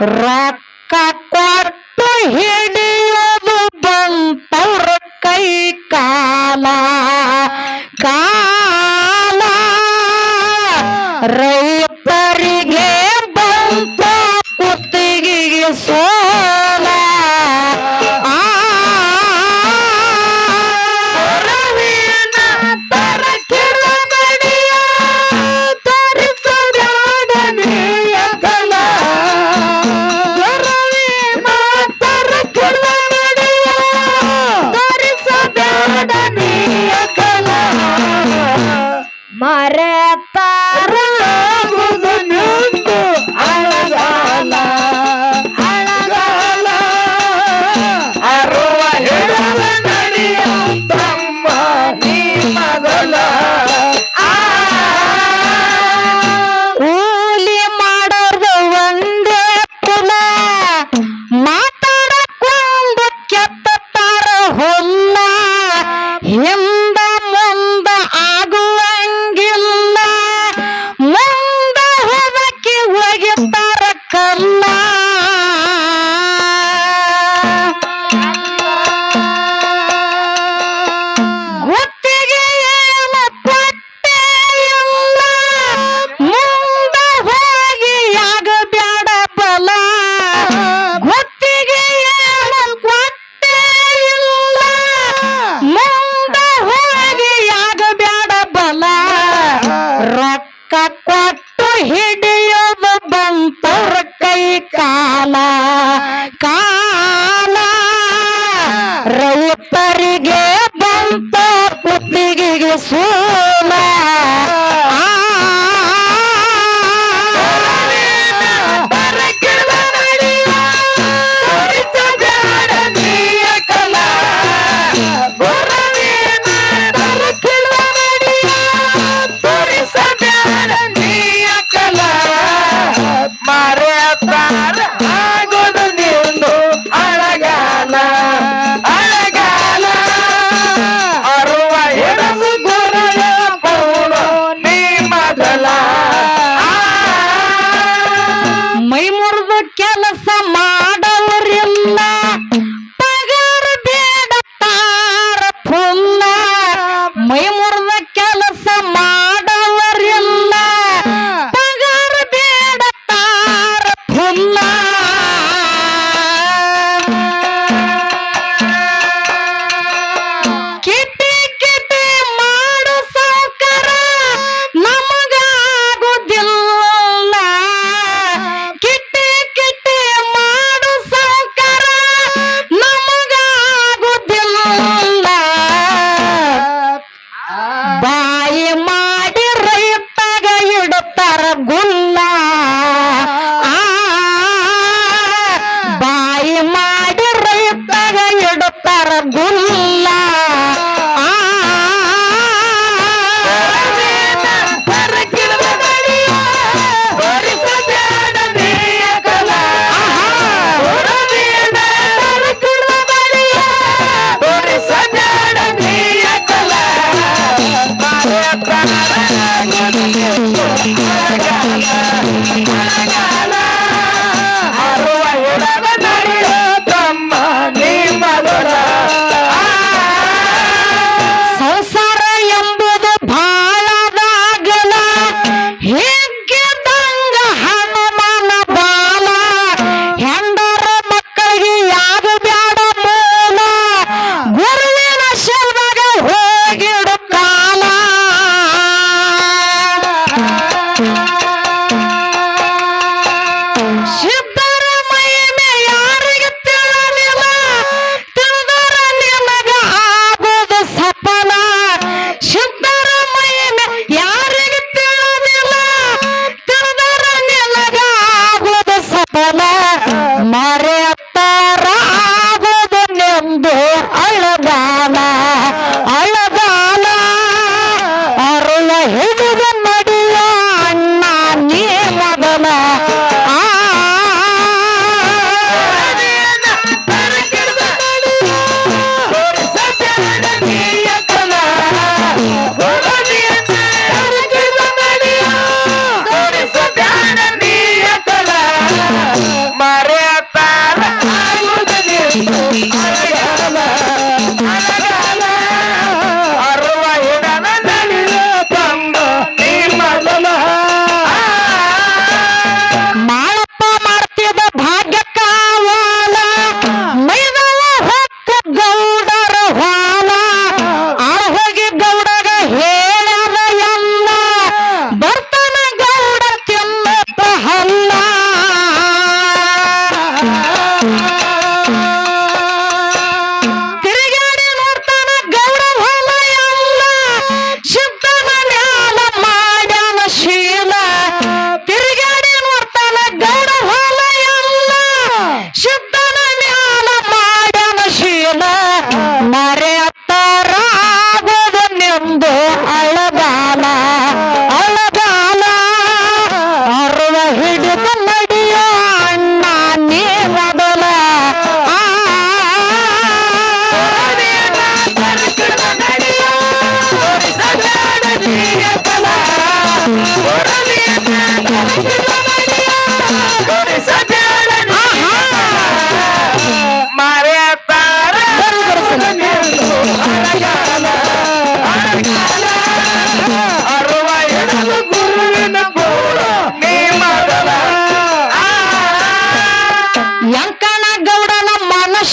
ರೊಕ್ಕ ಕೊಟ್ಟು ಹಿಡಿಯೋದು ಬಂತವ್ರ ಕೈ ಕಾಲ. ಕಾಲ ರೈತರಿಗೆ ಬಂತ ಕುತ್ತಿಗೆ ಸೋ aquela Samara.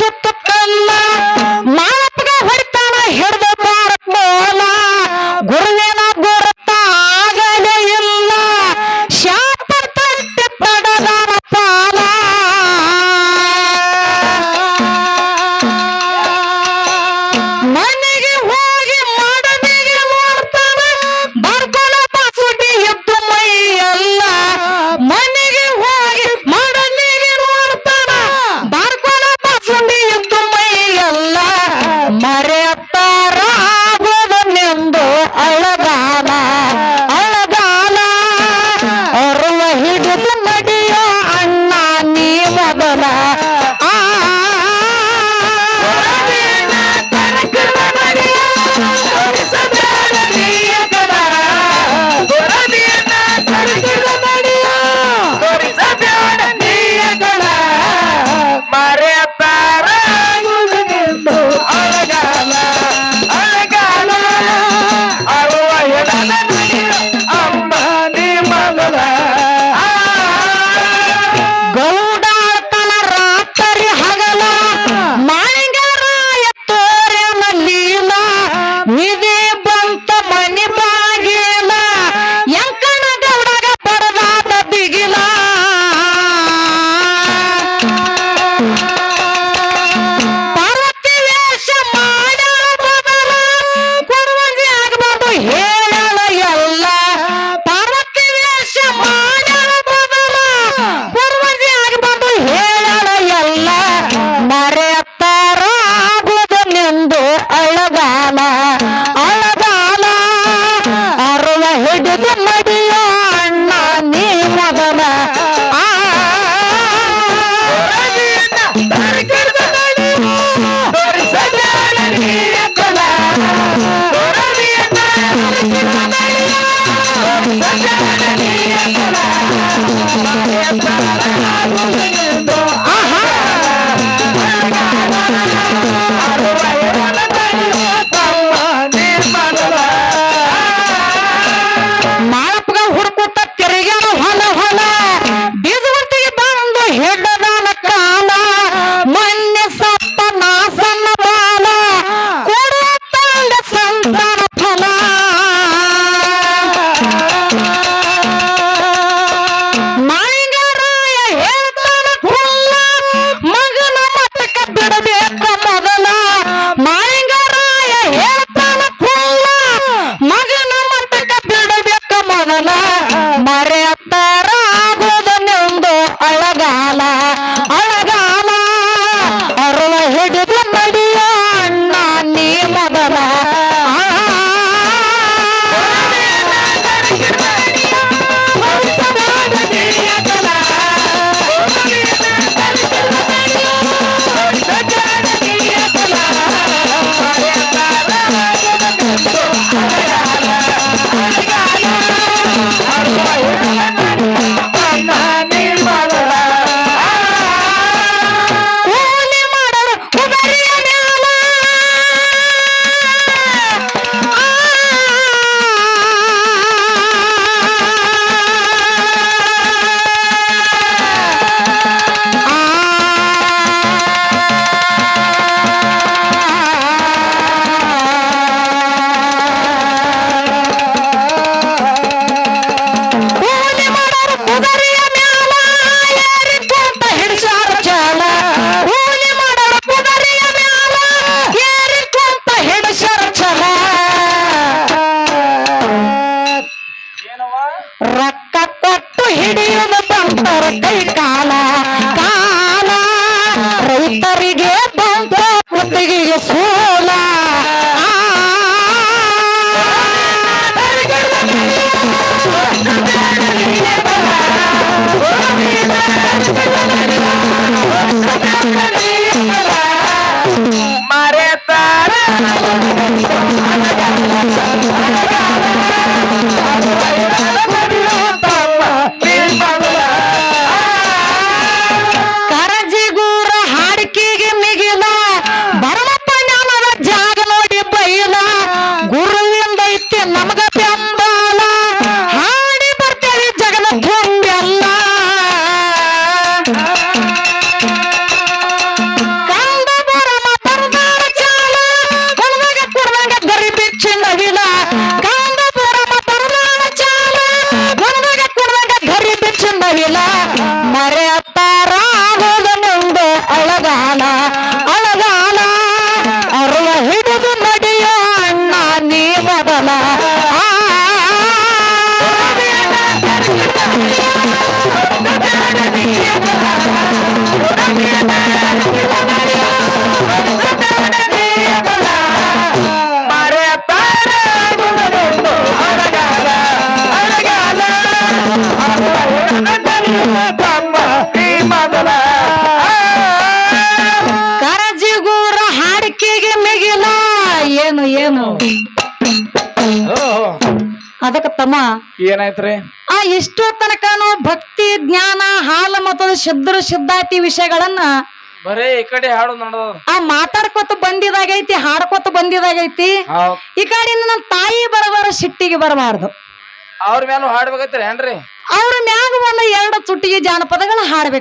সত্য আল্লাহ Thank you. ಏನು? ಅದಕ್ಕ ತಮ್ಮ. ಏನಾಯ್ತ್ರಿ? ಆ ಇಷ್ಟೋ ತನಕನು ಭಕ್ತಿ ಜ್ಞಾನ ಹಾಲ ಮತ್ತು ಸಿದ್ಧರು ಸಿದ್ಧಾತಿ ವಿಷಯಗಳನ್ನ ಬರೇ ಈ ಕಡೆ ಹಾಡು ಆ ಮಾತಾಡ್ಕೊತ ಬಂದಿದಾಗೈತಿ ಹಾಡ್ಕೊತ ಬಂದಿದಾಗೈತಿ. ಈ ಕಡೆ ನನ್ನ ತಾಯಿ ಬರಬಾರ ಸಿಟ್ಟಿಗೆ ಬರಬಾರ್ದು. ಅವ್ರ ಮ್ಯಾಲ ಹಾಡ್ಬೇಕ್ರಿ ಏನ್ರಿ? ಅವ್ರ ಮ್ಯಾಗ ಒಂದು ಎರಡು ಚುಟ್ಟಿಗೆ ಜಾನಪದಗಳು ಹಾಡ್ಬೇಕು.